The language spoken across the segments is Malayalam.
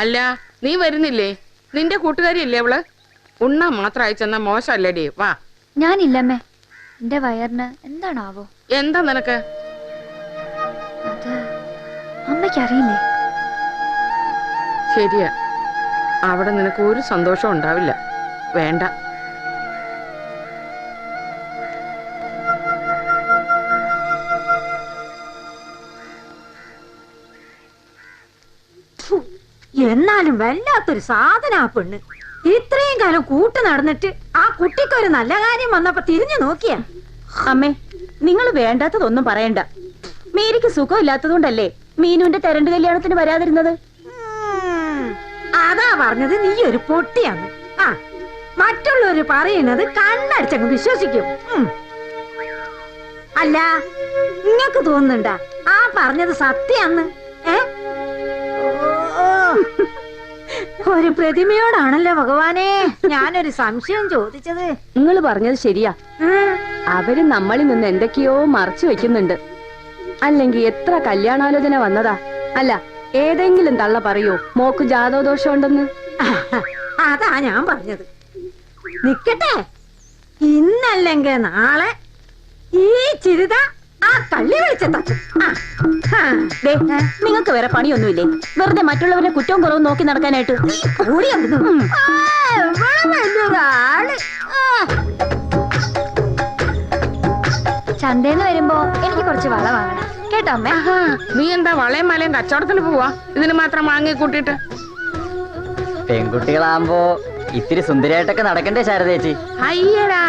അല്ല നീ വരുന്നില്ലേ? നിന്റെ കൂട്ടുകാരിയല്ലേ അവൾ? ഉണ്ണ മാത്രം അയച്ചെന്ന മോശമല്ലേടി. വാ. ഞാനില്ലമ്മേ. എന്റെ വയറിന് എന്താണാവോ? എന്താ നിനക്ക്? അത് അമ്മയ്ക്ക് അറിയില്ലേ ശരിയാ. അവിടെ നിനക്ക് ഒരു സന്തോഷം ഉണ്ടാവില്ല. വേണ്ട. എന്നാലും വല്ലാത്തൊരു സാധന ആ പെണ്ണ്. ഇത്രയും കാലം കൂട്ടു നടന്നിട്ട് ആ കുട്ടിക്കൊരു നല്ല കാര്യം വന്നപ്പോ തിരിഞ്ഞു നോക്കിയ. അമ്മേ നിങ്ങൾ വേണ്ടാത്തതൊന്നും പറയണ്ട. മീരിക്ക് സുഖമില്ലാത്തതുകൊണ്ടല്ലേ മീനുവിന്റെ തെരണ്ട് കല്യാണത്തിന് വരാതിരുന്നത്? അതാ പറഞ്ഞത് നീ ഒരു പൊട്ടിയാണ്. ആ മറ്റുള്ളവര് പറയുന്നത് കണ്ണടിച്ചങ്ങ് വിശ്വസിക്കും. അല്ല നിങ്ങക്ക് തോന്നുന്നുണ്ടാ ആ പറഞ്ഞത് സത്യാന്ന്? ഒരു പ്രതിമയോടാണല്ലോ ഭഗവാനെ. ഞാനൊരു സംശയം ചോദിച്ചത്. നിങ്ങൾ പറഞ്ഞത് ശരിയാ. അവർ നമ്മളിൽ നിന്ന് എന്തൊക്കെയോ മറച്ചു വെക്കുന്നുണ്ട്. അല്ലെങ്കിൽ എത്ര കല്യാണാലോചന വന്നതാ. അല്ല ഏതെങ്കിലും തള്ള പറയോ മോക്ക് ജാതോദോഷം ഉണ്ടെന്ന് അതാ ഞാൻ പറഞ്ഞത്. നിക്കട്ടെ. ഇന്നല്ലെങ്കിൽ നാളെ ഈ ചിരിത ആ തള്ളി നിങ്ങൾക്ക് വേറെ പണിയൊന്നുമില്ലേ? വെറുതെ മറ്റുള്ളവരെ കുറ്റവും കുറവും നോക്കി നടക്കാനായിട്ട്. ചന്തേന്ന് വരുമ്പോ എനിക്ക് കുറച്ച് വള വാങ്ങണം. കേട്ടോ അമ്മേ? നീ എന്താ വളയും മലയും കച്ചവടത്തിന് പോവാ? ഇതിന് മാത്രം വാങ്ങി കൂട്ടിട്ട് പെൺകുട്ടികളാകുമ്പോ ഇത്തിരി സുന്ദരിയായിട്ടൊക്കെ നടക്കണ്ടേ ശാരദേച്ചി അയ്യടാ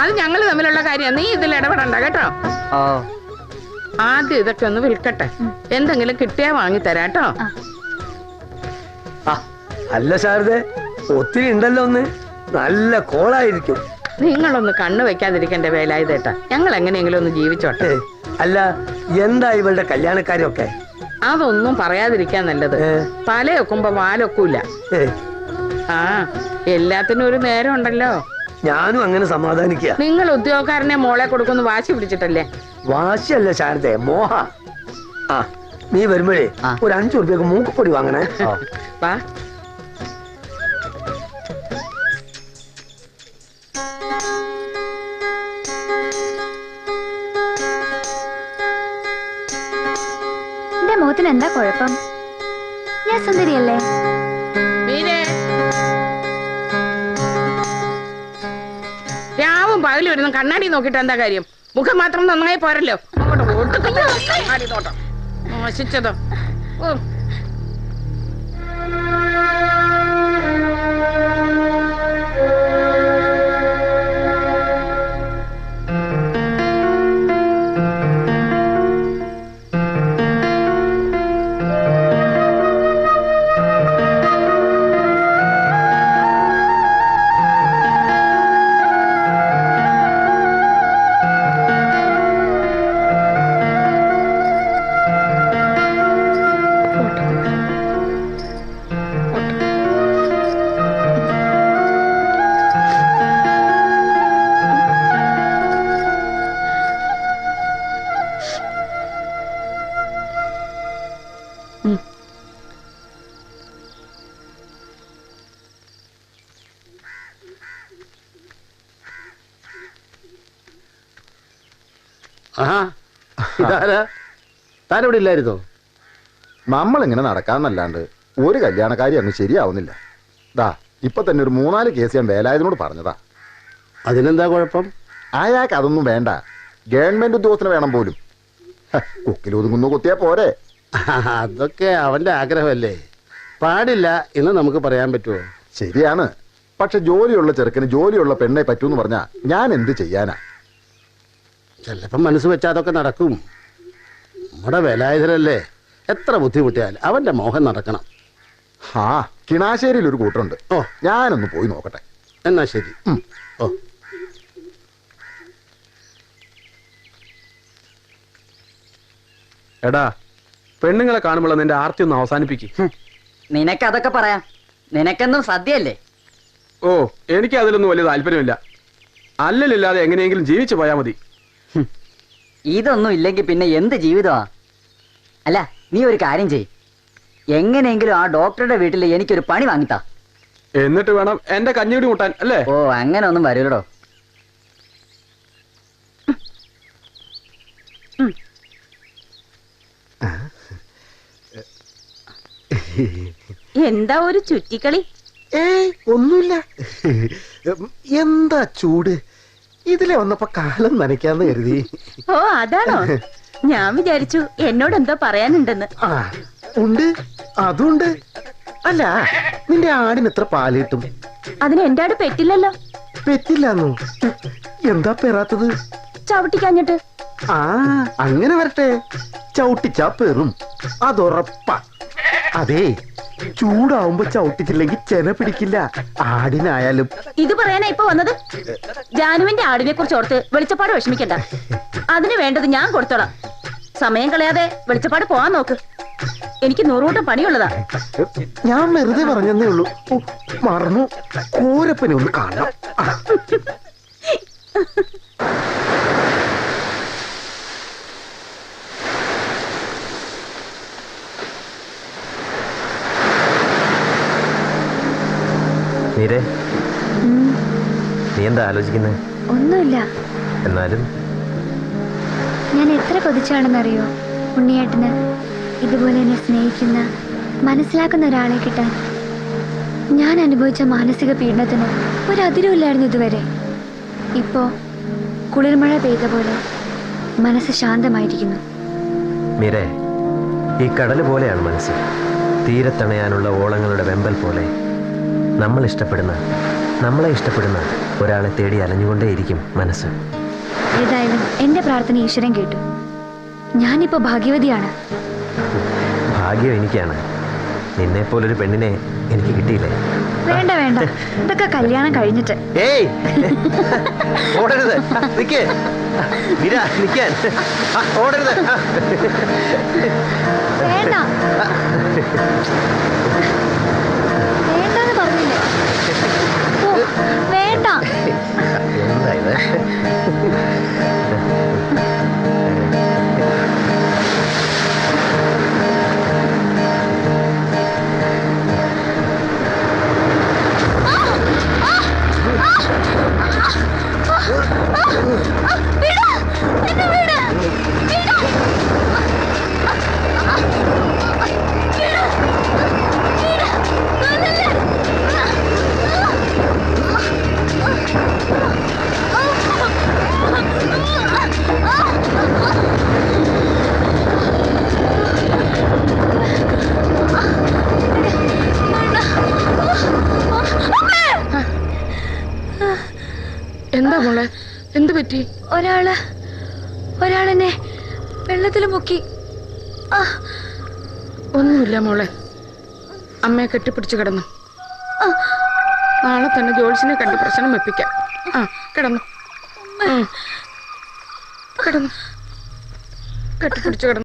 അത് ഞങ്ങൾ തമ്മിലുള്ള കാര്യം നീ ഇതിൽ ഇടപെടണ്ട കേട്ടോ? ആദ്യം ഇതൊക്കെ ഒന്ന് വിൽക്കട്ടെ. എന്തെങ്കിലും കിട്ടിയാ വാങ്ങി തരാട്ടോ ആ, അല്ല ശാരദ ഒത്തിരി ഉണ്ടല്ലോ ഒന്ന്. നല്ല കോളായിരിക്കും. നിങ്ങളൊന്ന് കണ്ണു വെക്കാതിരിക്കേണ്ട വേലായുധേട്ടാ ഞങ്ങൾ എങ്ങനെയെങ്കിലും ഒന്ന് ജീവിച്ചോട്ടെ. അല്ല എന്താ ഇവളുടെ കല്യാണക്കാരൊക്കെ അതൊന്നും പറയാതിരിക്കാൻ നല്ലത്. പല തലയൊക്കുമ്പോ വാലൊക്കൂല. ആ എല്ലാത്തിനും ഒരു നേരം ഉണ്ടല്ലോ. ഞാനും അങ്ങനെ സമാധാനിക്കുക നിങ്ങൾ ഉദ്യോഗക്കാരനെ മോളെ കൊടുക്കുന്നു വാശി പിടിച്ചിട്ടല്ലേ? വാശിയല്ല ശാരദേ മോഹ. ആ നീ വരുമ്പോഴേ ആ. ഒരു അഞ്ചു റുപ്യക്ക് മൂക്കുപൊടി വാങ്ങണേ. വാ. എന്റെ മുഖത്തിന് എന്താ കുഴപ്പം? ഞാൻ സുന്ദരിയല്ലേ? രാവും പകലും വരുന്നു കണ്ണാടി നോക്കിട്ട് എന്താ കാര്യം? മുഖം മാത്രം നന്നായി പോരല്ലോ. നോട്ടം. നശിച്ചതോ ഓ. ഇതാരാ? താനിവിടെ ഇല്ലായിരുന്നോ? നമ്മളിങ്ങനെ നടക്കാന്നല്ലാണ്ട് ഒരു കല്യാണക്കാരി അങ്ങ് ശരിയാവുന്നില്ല. ദാ ഇപ്പൊ തന്നെ ഒരു മൂന്നാൽ കേസ് ഞാൻ വേലായതിനോട് പറഞ്ഞതാ. അതിനെന്താ കുഴപ്പം? അയാൾക്ക് അതൊന്നും വേണ്ട. ഗവൺമെന്റ് ഉദ്യോഗസ്ഥന് വേണം പോലും. ഹ, കൊക്കിലൊതുങ്ങുന്നു കുത്തിയാ പോരെ. അതൊക്കെ അവന്റെ ആഗ്രഹമല്ലേ. പാടില്ല എന്ന് നമുക്ക് പറയാൻ പറ്റുമോ ശരിയാണ്. പക്ഷെ ജോലിയുള്ള ചെറുക്കന് ജോലിയുള്ള പെണ്ണെ പറ്റൂന്ന് പറഞ്ഞാ ഞാൻ എന്ത് ചെയ്യാനാ? ചിലപ്പം മനസ്സ് വെച്ചാൽ അതൊക്കെ നടക്കും. നമ്മുടെ വേലായുധനല്ലേ എത്ര ബുദ്ധിമുട്ടിയാൽ അവന്റെ മോഹം നടക്കണം. ആ കിണാശ്ശേരിയിൽ ഒരു കൂട്ടുണ്ട് ഓ. ഞാനൊന്ന് പോയി നോക്കട്ടെ. എന്നാ ശരി. ഓ. എടാ പെണ്ണുങ്ങളെ കാണുമ്പോൾ നിന്റെ ആർത്തി ഒന്ന് അവസാനിപ്പിക്കും. നിനക്ക് അതൊക്കെ പറയാം. നിനക്കെന്നും സദ്യയല്ലേ? ഓ എനിക്ക് അതിലൊന്നും വലിയ താല്പര്യമില്ല. അല്ലലില്ലാതെ എങ്ങനെയെങ്കിലും ജീവിച്ചു പോയാൽ മതി. ഇതൊന്നും ഇല്ലെങ്കിൽ പിന്നെ എന്ത് ജീവിതമാ? അല്ല നീ ഒരു കാര്യം ചെയ് എങ്ങനെയെങ്കിലും ആ ഡോക്ടറുടെ വീട്ടിൽ എനിക്കൊരു പണി വാങ്ങിത്താ. എന്നിട്ട് വേണം എന്റെ കഞ്ഞിടി കൂട്ടാൻ അല്ലേ? ഓ അങ്ങനെ ഒന്നും വരൂലോ എന്താ ഒരു ചുറ്റിക്കളി? ഏ ഒന്നുമില്ല. എന്താ ചൂട്? ഇതിലെ വന്നപ്പോ കാലം നനയ്ക്കാന്ന് കരുതി. ഓ അതാണോ? ഞാൻ വിചാരിച്ചു എന്നോട് എന്തോ പറയാനുണ്ടെന്ന്. ആ ഉണ്ട്. അതുണ്ട്. അല്ല നിന്റെ ആടിന് എത്ര പാൽ കിട്ടും അതിന് എന്റെ ആട് പെറ്റില്ലല്ലോ. പെറ്റില്ലാന്നു? എന്താ പെറാത്തത്? ചവിട്ടിക്കാഞ്ഞിട്ട്. ആ അങ്ങനെ വരട്ടെ. ചവിട്ടിച്ചാ പെറും. അതുറപ്പാ അതെ ചൂടാവുമ്പോ ചവിട്ടിച്ചില്ലെങ്കിൽ ചെന പിടിക്കില്ല. ആടിനായാലും. ഇത് പറയാനാ ഇപ്പൊ വന്നത്? ജാനുവിന്റെ ആടിനെ കുറിച്ച് ഓർത്ത് വെളിച്ചപ്പാട് വിഷമിക്കണ്ട. അതിന് വേണ്ടത് ഞാൻ കൊടുത്തോളാം. സമയം കളയാതെ വെളിച്ചപ്പാട് പോവാൻ നോക്ക്. എനിക്ക് നൂറുകൂട്ടം പണിയുള്ളതാ. ഞാൻ വെറുതെ പറഞ്ഞതേ ഉള്ളൂ. ഓ, മറന്നു. കൂരപ്പനെ ഒന്ന് കാണാം ആ, നീ എന്താ ആലോചിക്കുന്നത് ഒന്നുമില്ല. എന്നാലും? ഞാൻ എത്ര കൊതിച്ചാണെന്നറിയോ? ഉണ്ണിയേട്ടന് ഇതുപോലെ എന്നെ സ്നേഹിക്കുന്ന മനസ്സിലാക്കുന്ന ഒരാളെ കിട്ടാൻ. ഞാൻ അനുഭവിച്ച മാനസിക പീഡനത്തിന് ഒരതിരുമില്ലായിരുന്നു ഇതുവരെ. ഇപ്പോ കുളിർമഴ പെയ്ത പോലെ മനസ്സ് ശാന്തമായിരിക്കുന്നു. മീരേ ഈ കടൽ പോലെയാണ് മനസ്സ്. തീരത്തണയാനുള്ള ഓളങ്ങളുടെ വെമ്പൽ പോലെ. നമ്മൾ ഇഷ്ടപ്പെടുന്ന നമ്മളെ ഇഷ്ടപ്പെടുന്ന ഒരാളെ തേടി അലഞ്ഞുകൊണ്ടേയിരിക്കും മനസ്സ്. ഏതായാലും എന്റെ പ്രാർത്ഥന ഈശ്വരൻ കേട്ടു. ഞാനിപ്പോ ഭാഗ്യവതിയാണ്. ഭാഗ്യം എനിക്കാണ്. നിന്നെ പോലൊരു പെണ്ണിനെ എനിക്ക് കിട്ടിയില്ലേ? വേണ്ട വേണ്ട. ഇതൊക്കെ കല്യാണം കഴിഞ്ഞിട്ട്. ഏയ്! ഓടരുത്. നിക്കേ. നിക്കാൻ. ഓടരുത്. വേണ്ട. വേണ്ട. എന്താ എന്താ മോളെ? എന്ത് പറ്റി? ഒരാൾ ഒരാളെന്നെ വെള്ളത്തിൽ മുക്കി. ഒന്നുമില്ല മോളെ. അമ്മയെ കെട്ടിപ്പിടിച്ച് കിടന്നു. നാളെ തന്നെ ജോൾസിനെ കണ്ട് പ്രശ്നം വെപ്പിക്കാം. ആ കിടന്നു. കിടന്നു. കെട്ടിപ്പിടിച്ച് കിടന്നു.